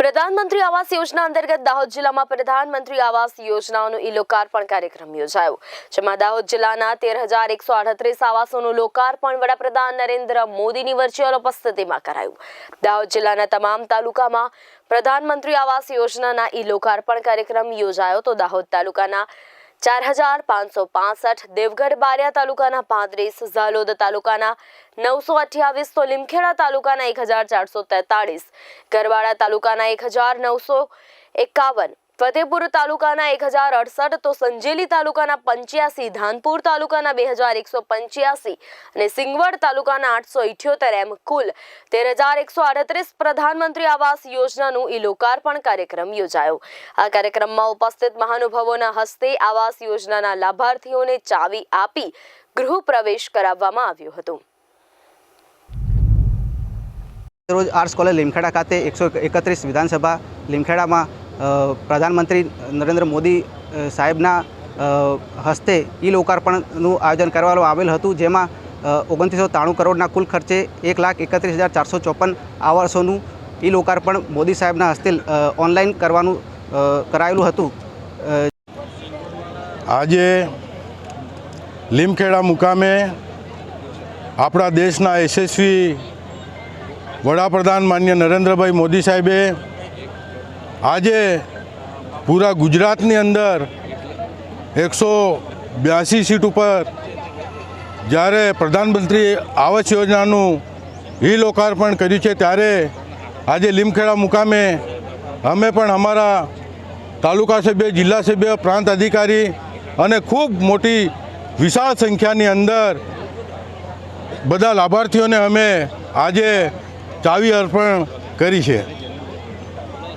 પ્રધાનમંત્રી આવાસ યોજના અંતર્ગત દાહોદ જિલ્લામાં પ્રધાનમંત્રી આવાસ યોજનાઓનું ઈ લોકાર્પણ કાર્યક્રમ યોજાયો, જેમાં દાહોદ જિલ્લાના તેર હજાર એકસો આડત્રીસ આવાસોનું લોકાર્પણ વડાપ્રધાન નરેન્દ્ર મોદીની વર્ચ્યુઅલ ઉપસ્થિતિમાં કરાયું. દાહોદ જિલ્લાના તમામ તાલુકામાં પ્રધાનમંત્રી આવાસ યોજનાના ઈ લોકાર્પણ કાર્યક્રમ યોજાયો તો દાહોદ તાલુકાના ચાર હજાર પાંચસો પાસઠ દેવગઢ બારિયા તાલુકાના પાંત્રીસ, ઝાલોદ તાલુકાના નવસો અઠ્યાવીસ, તો લીમખેડા તાલુકાના એક હજાર ચારસો તેતાળીસ, ગરવાડા તાલુકાના એક હજાર નવસો એકાવન ફતેપુર તાલુકાના એક હજાર અડસઠ, તો સંજેલી તાલુકાના પંચ્યાસી, ધાનપુર તાલુકાના બે હજાર એકસો પંચ્યાસી અને સિંગવડ તાલુકાના આઠસો ઇઠ્યોતેર એમ કુલ તેર હજાર એકસો આડત્રીસ પ્રધાનમંત્રી આવાસ યોજનાનું ઈ લોકાર્પણ કાર્યક્રમ યોજાયો. આ કાર્યક્રમમાં ઉપસ્થિત મહાનુભાવોના હસ્તે આવાસ યોજનાના લાભાર્થીઓને ચાવી આપી ગૃહ પ્રવેશ કરાવવામાં આવ્યો હતો. રોજ આર્ટ્સ કોલેજ લીમખેડા ખાતે એકસો એકત્રીસ વિધાનસભા લીમખેડામાં પ્રધાનમંત્રી નરેન્દ્ર મોદી સાહેબના હસ્તે ઈ લોકાર્પણનું આયોજન કરવામાં આવેલ હતું, જેમાં ઓગણત્રીસો ત્રાણું કરોડના કુલ ખર્ચે એક લાખ એકત્રીસ હજાર ચારસો ચોપન આવાસોનું ઈ લોકાર્પણ મોદી સાહેબના હસ્તે ઓનલાઈન કરવાનું કરાયેલું હતું. આજે લીમખેડા મુકામે આપણા દેશના યશસ્વી વડાપ્રધાન માન્ય નરેન્દ્રભાઈ મોદી સાહેબે આજે પૂરા ગુજરાતની અંદર એકસો બ્યાસી સીટ ઉપર જ્યારે પ્રધાનમંત્રી આવાસ યોજનાનું ઈ લોકાર્પણ કર્યું છે, ત્યારે આજે લીમખેડા મુકામે અમે પણ અમારા તાલુકા સભ્ય, જિલ્લા સભ્ય, પ્રાંત અધિકારી અને ખૂબ મોટી વિશાળ સંખ્યાની અંદર બધા લાભાર્થીઓને અમે આજે ચાવી અર્પણ કરી છે.